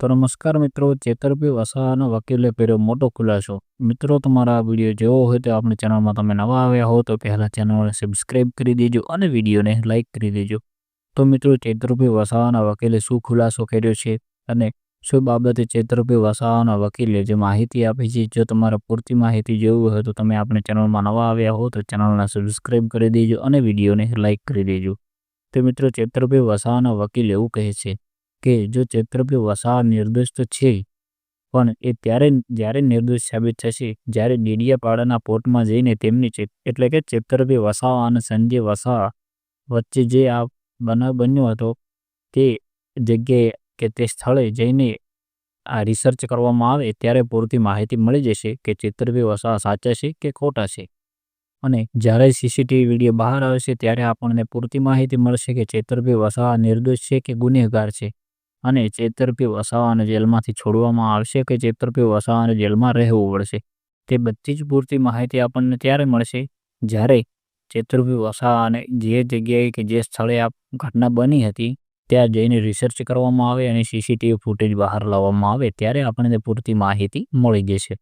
તો નમસ્કાર મિત્રો, ચેતરપી વસાવાના વકીલે પહેર્યો મોટો ખુલાસો. મિત્રો, તમારા વીડિયો જેવો હોય તો આપણી ચેનલમાં તમે નવા આવ્યા હો તો પહેલાં ચેનલને સબસ્ક્રાઈબ કરી દેજો અને વિડીયોને લાઇક કરી દેજો. તો મિત્રો, ચેતરપી વસાવાના વકીલે શું ખુલાસો કર્યો છે અને શું બાબતે ચેતરપી વસાવાના વકીલે જે માહિતી આપી છે, જો તમારે પૂરતી માહિતી જોવી હોય તો તમે આપણી ચેનલમાં નવા આવ્યા હો તો ચેનલને સબસ્ક્રાઈબ કરી દેજો અને વિડીયોને લાઇક કરી દેજો. તો મિત્રો ચેતરભાઈ વસાવાના વકીલ એવું કહે છે કે જો ચેતરભાઈ વસાવા નિર્દોષ તો છે પણ એ ત્યારે જ્યારે નિર્દોષ સાબિત થશે, જ્યારે ડેડિયાપાડાના પોર્ટમાં જઈને તેમની એટલે કે ચેતરભાઈ વસાવા અને સંજય વસાવા વચ્ચે જે આ બનાવ બન્યો હતો, તે જગ્યાએ કે તે સ્થળે જઈને આ રિસર્ચ કરવામાં આવે, ત્યારે પૂરતી માહિતી મળી જશે કે ચેતરભાઈ વસાવા સાચા છે કે ખોટા છે. અને જ્યારે સીસીટીવી વીડિયો બહાર આવશે ત્યારે આપણને પૂરતી માહિતી મળશે કે ચેતરભી વસાવા નિર્દોષ છે કે ગુનેગાર છે. અને ચેતરભાઈ વસાવાને જેલમાંથી છોડવામાં આવશે કે ચેતરભાઈ વસાવાને જેલમાં રહેવું પડશે, તે બધી જ પૂરતી માહિતી આપણને ત્યારે મળશે જ્યારે ચેતરભાઈ વસાવાને જે જગ્યાએ કે જે સ્થળે આ ઘટના બની હતી, ત્યાં જઈને રિસર્ચ કરવામાં આવે અને સીસીટીવી ફૂટેજ બહાર લાવવામાં આવે, ત્યારે આપણને પૂરતી માહિતી મળી જશે.